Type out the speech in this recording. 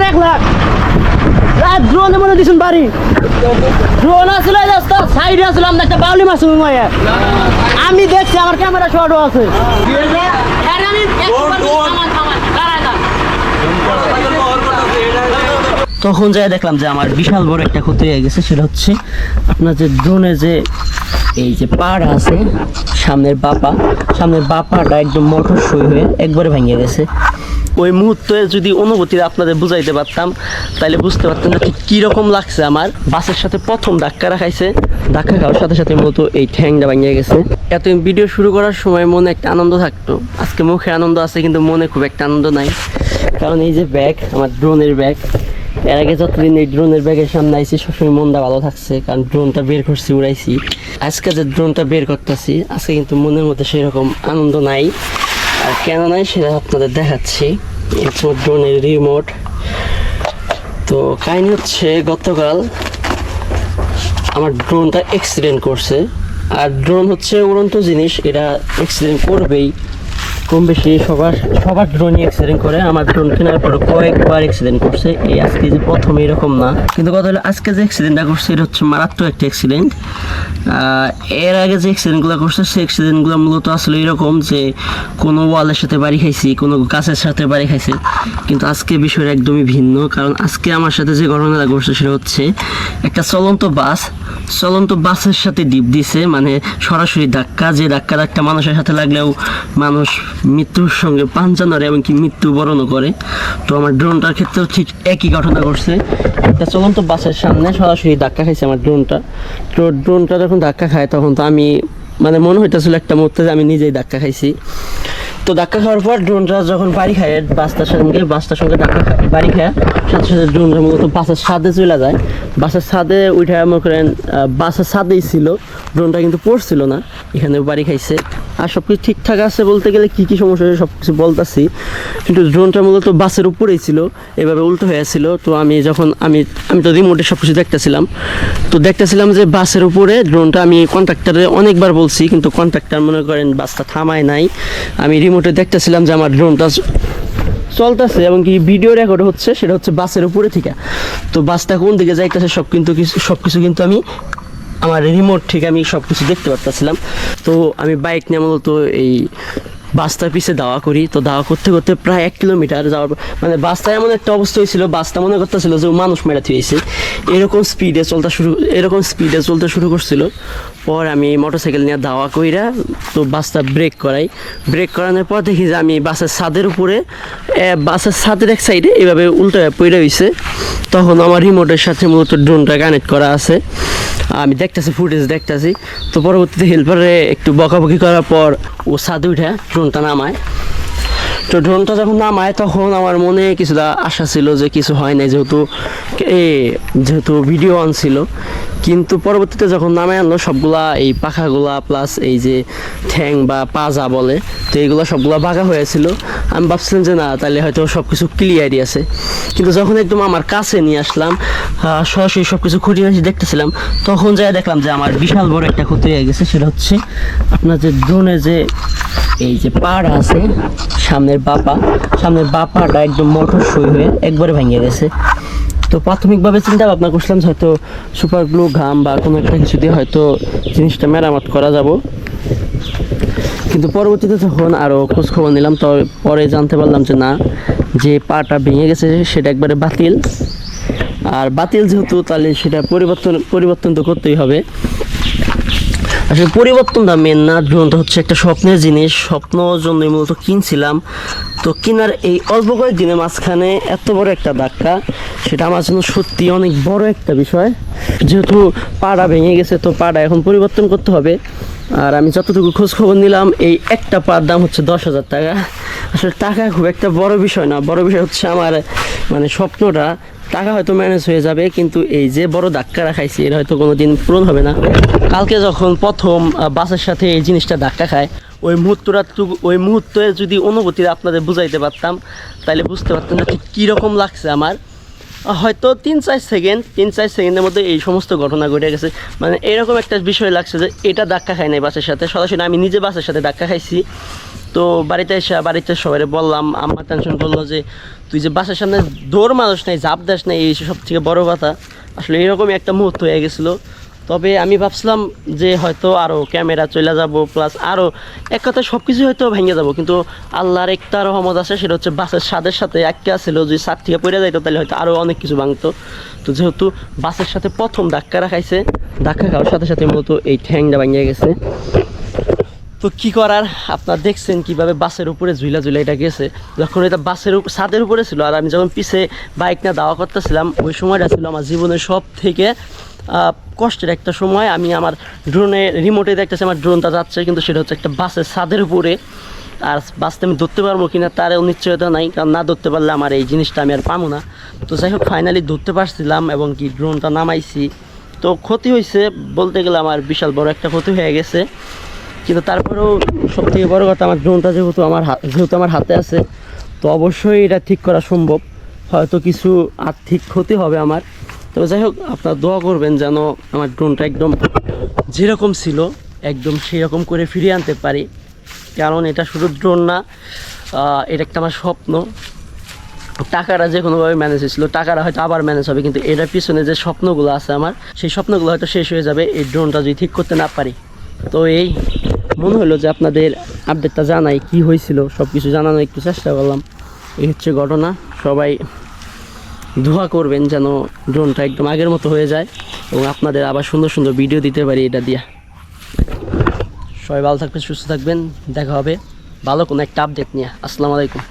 Drone এক লাখ। রাত ড্রোনে মনে দিছেন বাড়ি। ড্রোন আসলে রাস্তা সাইডে আসলে আমরা একটা বাউলি মাছ আমি দেখছি আমার ক্যামেরা আছে। তখন যাই দেখলাম যে আমার বিশাল বড় একটা ক্ষতি হয়ে গেছে সেটা হচ্ছে আপনার যে ড্রোনে যে এই যে পাড় আছে সামনের বাপা সামনের বাপাটা একদম মোটর সই হয়ে একবারে ভেঙে গেছে। ওই মুহূর্তে যদি অনুভূতি আপনাদের বুঝাইতে পারতাম তাহলে বুঝতে পারতাম যে ঠিক কীরকম লাগছে আমার। বাসের সাথে প্রথম ধাক্কা রাখাইছে ধাক্কা খাওয়ার সাথে সাথে মূলত এই ঠ্যাংটা ভাঙিয়ে গেছে। এত ভিডিও শুরু করার সময় মনে একটা আনন্দ থাকতো। আজকে মুখে আনন্দ আছে, কিন্তু মনে খুব একটা আনন্দ নাই। কারণ এই যে ব্যাগ, আমার ড্রোনের ব্যাগ, এর আগে যতদিন এই ড্রোনের ব্যাগের সামনে আইছি, সবসময় মনটা ভালো থাকছে, কারণ ড্রোনটা বের করছি, উড়াইছি। আজকে যে ড্রোনটা বের করতেছি, আজকে কিন্তু মনের মধ্যে সেরকম আনন্দ নাই। আর কেন নাই, সেটা আপনাদের দেখাচ্ছি। এটা ড্রোনের রিমোট। তো কাহিনী হচ্ছে, গতকাল আমার ড্রোনটা অ্যাক্সিডেন্ট করছে। আর ড্রোন হচ্ছে উড়ন্ত জিনিস, এটা অ্যাক্সিডেন্ট করবেই। কম বেশি সবার সবার ড্রোনই অ্যাক্সিডেন্ট করে, আমার ড্রোন কেনার পর কয়েকবার অ্যাক্সিডেন্ট করছে। এই আজকে যে প্রথম এরকম না, কিন্তু কথা হলো আজকে যে অ্যাক্সিডেন্টটা করছে, এটা হচ্ছে মারাত্মক একটা অ্যাক্সিডেন্ট এর আগে যে অ্যাক্সিডেন্টগুলো করছে, সেই অ্যাক্সিডেন্টগুলো মূলত আসলে এরকম যে কোনো ওয়ালের সাথে বাড়ি খাইছি, কোনো গাছের সাথে বাড়ি খাইছি। কিন্তু আজকে বিষয়টা একদমই ভিন্ন, কারণ আজকে আমার সাথে যে ঘটনাটা ঘটছে, সেটা হচ্ছে একটা চলন্ত বাস, চলন্ত বাসের সাথে ডিপ দিছে মানে সরাসরি ধাক্কা, যে ধাক্কাটা একটা মানুষের সাথে লাগলেও মানুষ মৃত্যুর সঙ্গে পাঞ্চানরে এমনকি মৃত্যুবরণও করে। তো আমার ড্রোনটার ক্ষেত্রেও ঠিক একই ঘটনা ঘটছে। একটা চলন্ত বাসের সামনে সরাসরি ধাক্কা খাইছে আমার ড্রোনটা। তো ড্রোনটা যখন ধাক্কা খায় তখন তো আমি মানে মনে হইতেছিল একটা মুহূর্তে আমি নিজেই ধাক্কা খাইছি। তো ধাক্কা খাওয়ার পর ড্রোনটা যখন বাড়ি খায় বাসটার সঙ্গে বাসটার সঙ্গে ধাক্কা বাড়ি খায়, সাথে সাথে ড্রোনটা মূলত বাসের ছাদে চলে যায়। বাসের ছাদে উঠে মনে করেন বাসের ছাদেই ছিল, ড্রোনটা কিন্তু পড়ছিল না, এখানে বাড়ি খাইছে। আর সব কিছু ঠিকঠাক আছে বলতে গেলে কী কী সমস্যা হয়েছে সব কিছু বলতাছি, কিন্তু ড্রোনটা মূলত বাসের উপরেই ছিল, এভাবে উল্টো হয়েছিল তো আমি যখন, আমি আমি তো রিমোটে সব কিছু দেখতেছিলাম, তো দেখতেছিলাম যে বাসের উপরে ড্রোনটা আমি কন্ট্রাক্টারে অনেকবার বলছি, কিন্তু কন্ট্রাক্টার মনে করেন বাসটা থামায় নাই। আমি রিমোটে দেখতেছিলাম যে আমার ড্রোনটা চলতেছে এবং কি ভিডিও রেকর্ড হচ্ছে, সেটা হচ্ছে বাসের উপরে থেকে। তো বাসটা কোন দিকে যাইতেছে, সব কিন্তু সব কিছু কিন্তু আমি আমার রিমোট থেকে আমি সব কিছু দেখতে পারতেছিলাম। তো আমি বাইক নিয়ে মূলত এই বাসটার পিছে দাওয়া করি। তো দাওয়া করতে করতে প্রায় এক কিলোমিটার যাওয়ার মানে বাসটা এমন একটা অবস্থা হয়েছিল বাসটা মনে করতেছিল যে মানুষ মেরা থুয়েছে এরকম স্পিডে চলতে শুরু, এরকম স্পিডে চলতে শুরু করছিল। পর আমি মোটরসাইকেল নিয়ে দাওয়া কইরা তো বাসটা ব্রেক করাই। ব্রেক করানোর পর দেখি যে আমি বাসের ছাদের উপরে বাসের ছাদের এক সাইডে এভাবে উল্টো পড়ে হয়েছে তখন আমার রিমোটের সাথে মূলত ড্রোনটা কানেক্ট করা আছে। আমি দেখতেছি ফুটেজ দেখতেছি। তো পরবর্তীতে হেল্পারে একটু বকাবকি করার পর ও ছাদে উঠে ড্রোনটা নামায়। তো ড্রোনটা যখন নামায়, তখন আমার মনে কিছুটা আশা ছিল যে কিছু হয় নাই, যেহেতু, এ, যেহেতু ভিডিও অন ছিল। কিন্তু পরবর্তীতে যখন নামে আনলো, সবগুলা এই পাখাগুলা প্লাস এই যে ঠ্যাং বা পাজা বলে, তো এইগুলো সবগুলা বাঁকা হয়েছিল। আমি ভাবছিলাম যে না তাহলে হয়তো সব কিছু ক্লিয়ারই আছে। কিন্তু যখন একদম আমার কাছে নিয়ে আসলাম সরাসরি সব কিছু খুঁটিয়ে দেখতেছিলাম, তখন যাই দেখলাম যে আমার বিশাল বড় একটা ক্ষতি হয়ে গেছে, সেটা হচ্ছে আপনার যে ড্রোনে যে এই যে পাড় আছে, সামনের বাপা, সামনের বাপাটা একদম মোটর সই হয়ে একবারে ভেঙে গেছে। তো প্রাথমিকভাবে চিন্তা ভাবনা করছিলাম হয়তো সুপার গ্লু, ঘাম বা কোনো একটা কিছু দিয়ে হয়তো জিনিসটা মেরামত করা যাব। কিন্তু পরবর্তীতে যখন আরও খোঁজ খবর নিলাম, তো পরে জানতে পারলাম যে না, যে পাটা ভেঙে গেছে সেটা একবারে বাতিল। আর বাতিল যেহেতু, তাহলে সেটা পরিবর্তন পরিবর্তন তো করতেই হবে। আসলে পরিবর্তনটা মেন না ড্রোনটা হচ্ছে একটা স্বপ্নের জিনিস, স্বপ্ন জন্য মূলত কিনছিলাম। তো কেনার এই অল্প কয়েকদিনের মাঝখানে এত বড় একটা ধাক্কা, সেটা আমার জন্য সত্যি অনেক বড় একটা বিষয়। যেহেতু পাড়া ভেঙে গেছে, তো পাড়া এখন পরিবর্তন করতে হবে। আর আমি যতটুকু খোঁজ খবর নিলাম, এই একটা পার দাম হচ্ছে দশ হাজার টাকা। আসলে টাকা খুব একটা বড় বিষয় না, বড় বিষয় হচ্ছে আমার মানে স্বপ্নটা। টাকা হয়তো ম্যানেজ হয়ে যাবে, কিন্তু এই যে বড় ধাক্কা রাখাইছি এর হয়তো কোনো দিন পূরণ হবে না। কালকে যখন প্রথম বাসের সাথে এই জিনিসটা ধাক্কা খায়, ওই মুহূর্তটা ওই মুহূর্তে যদি অনুভূতি আপনাদের বুঝাইতে পারতাম তাহলে বুঝতে পারতাম না ঠিক কীরকম লাগছে আমার। হয়তো তিন চার সেকেন্ড, তিন চার সেকেন্ডের মধ্যে এই সমস্ত ঘটনা ঘটে গেছে। মানে এরকম একটা বিষয় লাগছে যে, এটা ধাক্কা খায় নাই বাসের সাথে। সরাসরি আমি নিজে বাসের সাথে ধাক্কা খাইছি। তো বাড়িতে এসে, বাড়িতে সবাই বললাম আমার টেনশন করল যে, তুই যে বাসের সামনে দৌড় মানুষ নাই জাপ দাস নাই, এই সব থেকে বড় কথা। আসলে এরকমই একটা মুহূর্ত হয়ে গেছিল। তবে আমি ভাবছিলাম যে হয়তো আরও ক্যামেরা চলে যাব প্লাস আরও এক কথায় সব কিছু হয়তো ভেঙে যাব। কিন্তু আল্লাহর একটা রহমত আছে, সেটা হচ্ছে বাসের স্বাদের সাথে একটা ছিল যদি সাত থেকে পড়ে যাইতো, তাহলে হয়তো আরও অনেক কিছু ভাঙতো। তো যেহেতু বাসের সাথে প্রথম ধাক্কা রাখাইছে ধাক্কা খাওয়ার সাথে সাথে মূলত এই ঠ্যাংটা ভাঙিয়ে গেছে। তো কি করার? আপনারা দেখছেন কীভাবে বাসের উপরে ঝুলা ঝুলা এটা গেছে। যখন এটা বাসের ছাদের উপরে ছিল আর আমি যখন পিছে বাইক না দাওয়া করতেছিলাম, ওই সময়টা ছিল আমার জীবনের সব থেকে কষ্টের একটা সময়। আমি আমার ড্রোনে রিমোটে দেখতেছি আমার ড্রোনটা যাচ্ছে, কিন্তু সেটা হচ্ছে একটা বাসের ছাদের উপরে। আর বাসটা আমি ধরতে পারব কি না তার নিশ্চয়তা নাই, কারণ না ধরতে পারলে আমার এই জিনিসটা আমি আর পাবো না। তো যাই হোক ফাইনালি ধরতে পারছিলাম এবং কি ড্রোনটা নামাইছি। তো ক্ষতি হয়েছে বলতে গেলে আমার বিশাল বড় একটা ক্ষতি হয়ে গেছে। কিন্তু তারপরেও সব থেকে বড় কথা আমার ড্রোনটা যেহেতু আমার হাত- যেহেতু আমার হাতে আছে, তো অবশ্যই এটা ঠিক করা সম্ভব। হয়তো কিছু আর্থিক ক্ষতি হবে আমার। তবে যাই হোক, আপনারা দোয়া করবেন যেন আমার ড্রোনটা একদম যেরকম ছিল, একদম সেরকম করে ফিরিয়ে আনতে পারি। কারণ এটা শুধু ড্রোন না এটা একটা আমার স্বপ্ন। টাকাটা যে কোনোভাবে ম্যানেজ হয়েছিল, টাকাটা হয়তো আবার ম্যানেজ হবে, কিন্তু এটার পিছনে যে স্বপ্নগুলো আছে আমার, সেই স্বপ্নগুলো হয়তো শেষ হয়ে যাবে, এই ড্রোনটা যদি ঠিক করতে না পারি। তো এই মনে হলো যে আপনাদের আপডেটটা জানাই কি হয়েছিল সব কিছু জানানোর একটু চেষ্টা করলাম। এই হচ্ছে ঘটনা, সবাই দোয়া করবেন যেন ড্রোনটা একদম আগের মতো হয়ে যায় এবং আপনাদের আবার সুন্দর সুন্দর ভিডিও দিতে পারি এটা দিয়া। সবাই ভালো থাকবেন, সুস্থ থাকবেন, দেখা হবে ভালো কোনো একটা আপডেট নিয়ে। আসসালামু আলাইকুম।